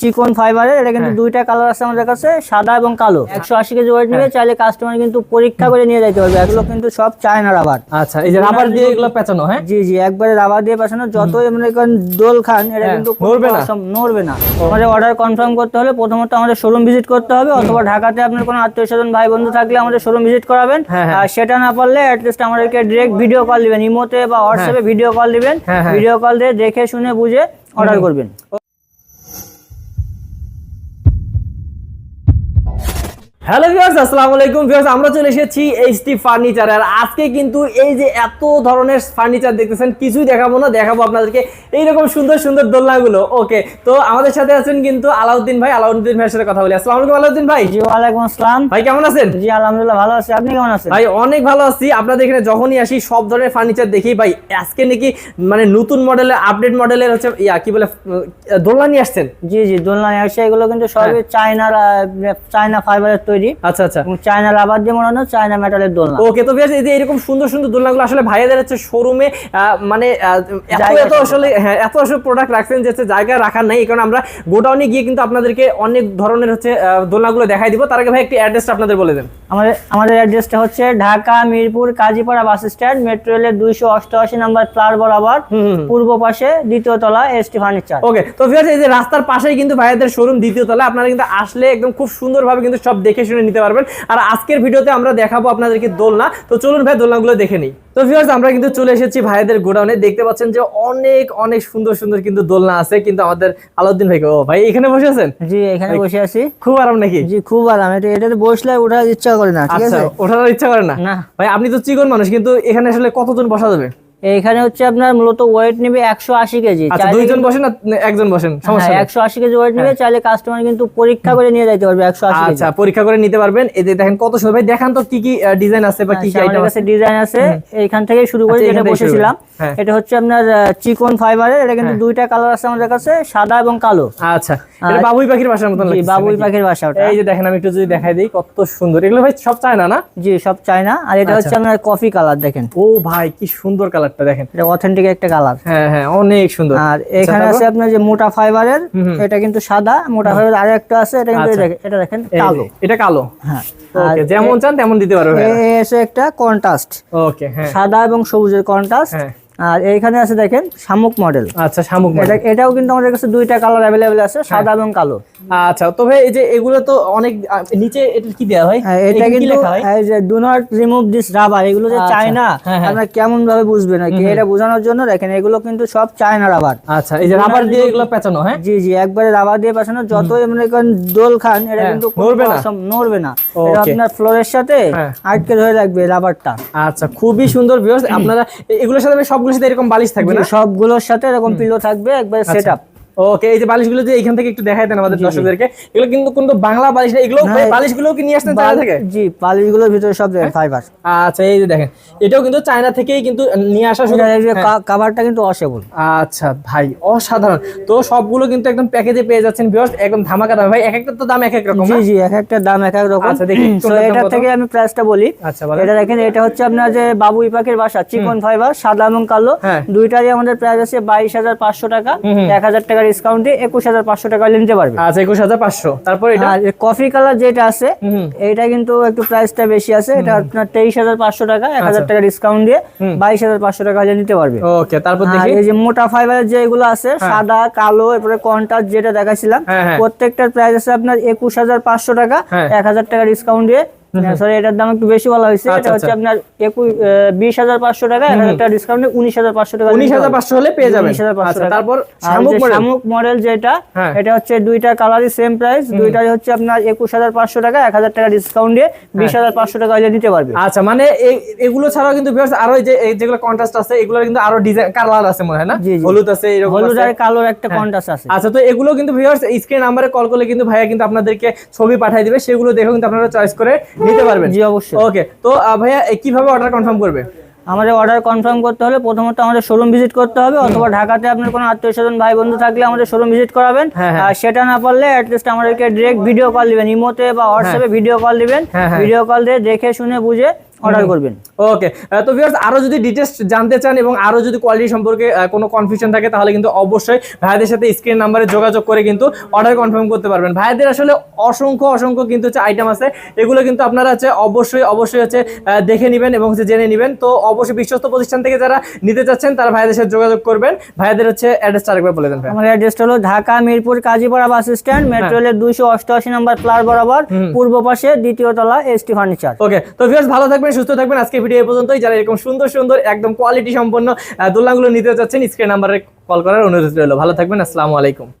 চিকন ফাইবারের এটা কিন্তু হ্যাঁ। দুইটা কালার আছে আমাদের কাছে সাদা এবং কালো। একশো আশি কেজি ওয়েট নিয়ে চাইলে কাস্টমার কিন্তু পরীক্ষা করে নিয়ে যাইতে পারবে। এগুলো কিন্তু সব চায়না রাবার আচ্ছা এই যে রাবার দিয়ে এগুলো পেঁচানো হ্যাঁ? জি জি একবারে রাবার দিয়ে পাঠানো যতই মনে করেন দোল খান এটা হ্যাঁ, কিন্তু নড়বে না? নড়বে না। আমাদের অর্ডার কনফার্ম করতে হলে প্রথমত আমাদের শোরুম ভিজিট করতে হবে অথবা ঢাকাতে আপনার কোনো আত্মীয় স্বজন ভাই বন্ধু থাকলে আমাদের শোরুম ভিজিট করাবেন। হ্যাঁ, হ্যাঁ। আর সেটা না পারলে অ্যাটলিস্ট আমাদেরকে ডিরেক্ট ভিডিও কল দিবেন ইমোতে বা হোয়াটসঅ্যাপে ভিডিও কল দিবেন। হ্যাঁ, হ্যাঁ। ভিডিও কল দিয়ে দেখে শুনে বুঝে অর্ডার করবেন। হ্যালো ভিউয়ার্স আসসালামু আলাইকুম। ভিউয়ার্স আমরা চলে এসেছি এইচটি ফার্নিচার আর আজকে কিন্তু এই যে এত ধরনের ফার্নিচার দেখতেছেন কিছুই দেখাবো না দেখাবো আপনাদেরকে এইরকম সুন্দর সুন্দর দোলনাগুলো। ওকে তো আমাদের সাথে আছেন কিন্তু আলাউদ্দিন ভাই আলাউদ্দিন ভাইয়ের সাথে কথা বলি। আসসালামু আলাইকুম আলাউদ্দিন ভাই। জি ওয়ালাইকুম আসসালাম। ভাই কেমন আছেন? জি আলহামদুলিল্লাহ ভালো আছি। আপনি কেমন আছেন? ভাই অনেক ভালো আছি। আপনাদের এখানে যখনই আসি সব ধরনের ফার্নিচার দেখি। ভাই আজকে নাকি মানে নতুন মডেলের আপডেট মডেলের হচ্ছে ইয়া কি বলে দোলনা নিয়ে আসছেন? জি জি দোলনা নিয়ে আসছে। এগুলো কিন্তু সবই। চায়নার চায়না ফাইবারের তৈরি আচ্ছা আচ্ছা। এবং চায়না রাবার দিয়ে বানানো চায়না মেটালের দোলনা। ওকে তো বেশ এই যে এরকম সুন্দর সুন্দর দোলনাগুলো আসলে ভাইয়াদের হচ্ছে শোরুমে মানে এত এত আসলে হ্যাঁ এত আসলে প্রোডাক্ট রাখছেন যে জায়গা রাখার নাই। কারণে আমরা গোডাউনে গিয়ে কিন্তু আপনাদেরকে অনেক ধরনের হচ্ছে দোলনাগুলো দেখাই দিব। তার আগে ভাই একটি অ্যাড্রেসটা আপনাদের বলে দেন। আমাদের আমাদের অ্যাড্রেসটা হচ্ছে Dhaka Mirpur Kazipara bus stand metro রেলের দুইশো অষ্টআশি নাম্বার প্লার বরাবর পূর্ব পাশে দ্বিতীয় তলা এসটি ফার্নিচার ওকে তো ভিউয়ার্স এই যে রাস্তার পাশেই কিন্তু ভাইয়াদের শোরুম দ্বিতীয় তলা আপনারা কিন্তু আসলে একদম খুব সুন্দরভাবে কিন্তু সব দেখে শুনে নিতে পারবেন। আর আজকের ভিডিওতে আমরা দেখাবো আপনাদেরকে দোলনা। তো চলুন ভাই দোলনাগুলো দেখে নিই। তো ভিউয়ার্স আমরা কিন্তু চলে এসেছি ভাইদের গোডাউনে। দেখতে পাচ্ছেন যে অনেক অনেক সুন্দর সুন্দর কিন্তু দোলনা আছে কিন্তু আমাদের আলাউদ্দিন ভাই। ও ভাই এখানে বসে আছেন? জি এখানে বসে আছি। খুব আরাম নাকি? জি খুব আরাম। এটা এটাতে বসলে ওঠার ইচ্ছা করে না ঠিক আচ্ছা আছে? ওঠার ইচ্ছা করে না? না। ভাই আপনি তো চিকন মানুষ কিন্তু এখানে আসলে কতজন বসা যাবে? এইখানে হচ্ছে আপনার মূলত ওয়েট নেবে একশো আশি কেজি। আচ্ছা দুইজন বসেন একজন বসেন সমস্যা একশো আশি কেজি ওয়েট নেবে চাইলে কাস্টমার কিন্তু পরীক্ষা করে নিয়ে যাইতে পারবে একশো আশি আচ্ছা পরীক্ষা করে নিতে পারবেন। এতে দেখেন কত সুন্দর। ভাই দেখান তো কি কি ডিজাইন আছে বা কি কি আইটেম আছে। ডিজাইন আছে। এইখান থেকে শুরু করে আচ্ছা, যেটা এখান বসেছিলাম। হ্যাঁ। এটা হচ্ছে আপনার চিকন ফাইবারের এটা কিন্তু দুইটা কালার আছে আমাদের কাছে সাদা এবং কালো। আচ্ছা এটা বাবুই পাখির বাসার মতন লাগছে বাবুই পাখির বাসা ওটা। এই যে দেখেন আমি একটু যদি দেখাই দিই কত সুন্দর। এগুলো ভাই সব চায় না? না জি সব চায়না। আর এটা হচ্ছে আপনার কফি কালার দেখেন। ও ভাই কি সুন্দর কালারটা দেখেন। এটা অথেন্টিক একটা কালার হ্যাঁ হ্যাঁ অনেক সুন্দর। আর এখানে আছে আপনার যে মোটা ফাইবারের এটা কিন্তু সাদা মোটা ফাইবার আর একটা আছে এটা কিন্তু আচ্ছা। দেখেন- এটা দেখেন কালো। এটা কালো? হ্যাঁ। ওকে যেমন চান তেমন দিতে পারবে ভাই এ- এ আছে একটা কন্ট্রাস্ট ওকে হ্যাঁ। সাদা এবং সবুজের কন্ট্রাস্ট হ্যাঁ। আর এইখানে আছে দেখেন শামুক মডেল। আচ্ছা শামুক এটা এটাও কিন্তু আমাদের কাছে দুইটা কালার অ্যাভেলেবেল আছে সাদা এবং কালো। আচ্ছা তো ভাই এই যে এগুলো তো অনেক নিচে এটা কি দেওয়া হয়? হ্যাঁ, এটা কি কিন্তু লেখা হয়? এই যে do not remove this rubber এগুলো যে আচ্ছা, চায়না হ্যাঁ, হ্যাঁ। আপনারা কেমন ভাবে বুঝবেন কি? এটা বোঝানোর জন্য দেখেন এগুলো কিন্তু সব চায়না রাবার আচ্ছা এই যে রাবার দিয়ে এগুলো পেঁচানো হ্যাঁ? জি জি একবারে রাবার দিয়ে পাঠানো যতই মনে করেন দোল খান এটা হ্যাঁ, কিন্তু নড়বে না? নড়বে না। এটা আপনার ফ্লোরের সাথে হ্যাঁ। আটকে ধরে রাখবে রাবারটা আচ্ছা খুবই সুন্দর ভিউয়ার্স আপনারা এগুলোর সাথে ভাই সবগুলোর সাথে এরকম বালিশ থাকবে না? সবগুলোর সাথে এরকম পিলো থাকবে একবারে আচ্ছা। ওকে এই যে বালিশগুলো যে এখান থেকে একটু দেখাই দেন আমাদের দর্শকদেরকে। এগুলো কিন্তু কিন্তু বাংলা বালিশ না এগুলো হ্যাঁ। বালিশগুলো কি নিয়ে চায়না থেকে? জি বালিশগুলোর ভিতরে সব হ্যাঁ। ফাইবার আচ্ছা এই যে দেখেন এটাও কিন্তু চায়না থেকেই কিন্তু নিয়ে আসা শুধু কাভারটা কিন্তু অসেবল আচ্ছা ভাই অসাধারণ। তো সবগুলো কিন্তু একদম প্যাকেজে পেয়ে যাচ্ছেন ভিউয়ার্স একদম ধামাকা দাম। ভাই এক একটা তো দাম এক এক রকম জি জি এক একটা দাম এক এক রকম। আচ্ছা, দেখি, এটা থেকে আমি প্রাইসটা বলি। আচ্ছা এটা দেখেন এটা হচ্ছে আপনার যে বাবুই পাখির বাসা চিকন ফাইবার সাদা এবং কালো। হ্যাঁ। দুইটারই আমাদের প্রাইস আছে বাইশ হাজার পাঁচশো টাকা। এক হাজার টাকা ডিসকাউন্ট দিয়ে একুশ হাজার পাঁচশো টাকা নিতে পারবে। আচ্ছা একুশ হাজার পাঁচশো। তারপর এটা? কফি কালার যেটা আছে। এইটা কিন্তু একটু প্রাইসটা বেশি আছে। এটা আপনার তেইশ হাজার পাঁচশো টাকা এক আচ্ছা। হাজার টাকা ডিসকাউন্ট দিয়ে বাইশ হাজার পাঁচশো টাকা হলে নিতে পারবে। ওকে তারপর দেখি। এই যে মোটা ফাইবারের যে এগুলো আছে সাদা কালো এরপরে কন্টাস যেটা দেখাছিলাম হ্যাঁ, হ্যাঁ। প্রত্যেকটার প্রাইস আছে আপনার একুশ হাজার পাঁচশো টাকা হ্যাঁ। এক হাজার টাকা ডিসকাউন্ট দিয়ে সরি এটার দাম একটু বেশি বলা হয়েছে। আচ্ছা, এটা হচ্ছে আচ্ছা। আপনার একুশ বিশ হাজার পাঁচশো টাকা। এক হাজার টাকা ডিসকাউন্ট উনিশ হাজার পাঁচশো টাকা উনিশ হাজার পাঁচশো হলে পেয়ে যাবেন। 19,500 আচ্ছা টাকা। তারপর শামুক মডেল যেটা হ্যাঁ। এটা হচ্ছে দুইটা কালারই সেম প্রাইস হচ্ছে আপনার একুশ হাজার পাঁচশো টাকা এক হাজার টাকা ডিসকাউন্ট বিশ হাজার পাঁচশো টাকা হলে নিতে পারবে। আচ্ছা মানে এগুলো ছাড়াও কিন্তু আরও যে যেগুলো কন্ট্রাস্ট আছে এগুলো কিন্তু আরও ডিজাইন কালার আছে মনে হয় না। হলুদ আছে এরকম হলুদ আর কালোর একটা কন্টাস আছে। আচ্ছা তো এগুলো কিন্তু ভিউয়ার্স স্ক্রিন নাম্বারে কল করলে কিন্তু ভাইয়া কিন্তু আপনাদেরকে ছবি পাঠিয়ে দিবে। সেগুলো দেখে কিন্তু আপনারা চয়েস করে নিতে পারবেন? জি অবশ্যই। ওকে তো ভাইয়া কীভাবে অর্ডার কনফার্ম করবে? আমাদের অর্ডার কনফার্ম করতে হলে প্রথমত আমাদের শোরুম ভিজিট করতে হবে অথবা ঢাকাতে আপনার কোনো আত্মীয় স্বজন ভাই বন্ধু থাকলে আমাদের শোরুম ভিজিট করাবেন। হ্যাঁ, হ্যাঁ। আর সেটা না পারলে অ্যাটলিস্ট আমাদেরকে ডিরেক্ট ভিডিও কল দিবেন ইমোতে বা হোয়াটসঅ্যাপে ভিডিও কল দিবেন। হ্যাঁ, হ্যাঁ। ভিডিও কল দিয়ে দেখে শুনে বুঝে অর্ডার করবেন। ওকে তো ভিউয়ার্স আরও যদি ডিটেলস জানতে চান এবং আরও যদি কোয়ালিটি সম্পর্কে কোনো কনফিউশন থাকে তাহলে কিন্তু অবশ্যই ভাইদের সাথে স্ক্রিন নাম্বারে যোগাযোগ করে কিন্তু অর্ডার কনফার্ম করতে পারবেন। ভাইদের আসলে অসংখ্য অসংখ্য কিন্তু হচ্ছে আইটেম আছে। এগুলো কিন্তু আপনারা হচ্ছে অবশ্যই অবশ্যই হচ্ছে দেখে নেবেন এবং হচ্ছে জেনে নেবেন। তো অবশ্যই বিশ্বস্ত প্রতিষ্ঠান থেকে যারা নিতে চাচ্ছেন তারা ভাইদের সাথে যোগাযোগ করবেন। ভাইদের হচ্ছে অ্যাড্রেসটা আরেকবার বলে দেন আমার অ্যাড্রেসটা হলো Dhaka Mirpur Kazipara bus stand metro রেলের দুইশো অষ্টআশি নম্বর প্লার বরাবর পূর্ব পাশে দ্বিতীয় তলা এসটি ফার্নিচার ওকে তো ভিউয়ার্স ভালো থাকবেন। সুস্থ থাকবেন। আজকে ভিডিও পর্যন্তই। যারা এরকম সুন্দর সুন্দর, একদম কোয়ালিটি সম্পন্ন দোলনাগুলো নিতে চাচ্ছেন স্ক্রিন নাম্বারে কল করার অনুরোধ রইল। ভালো থাকবেন, আসসালামু আলাইকুম।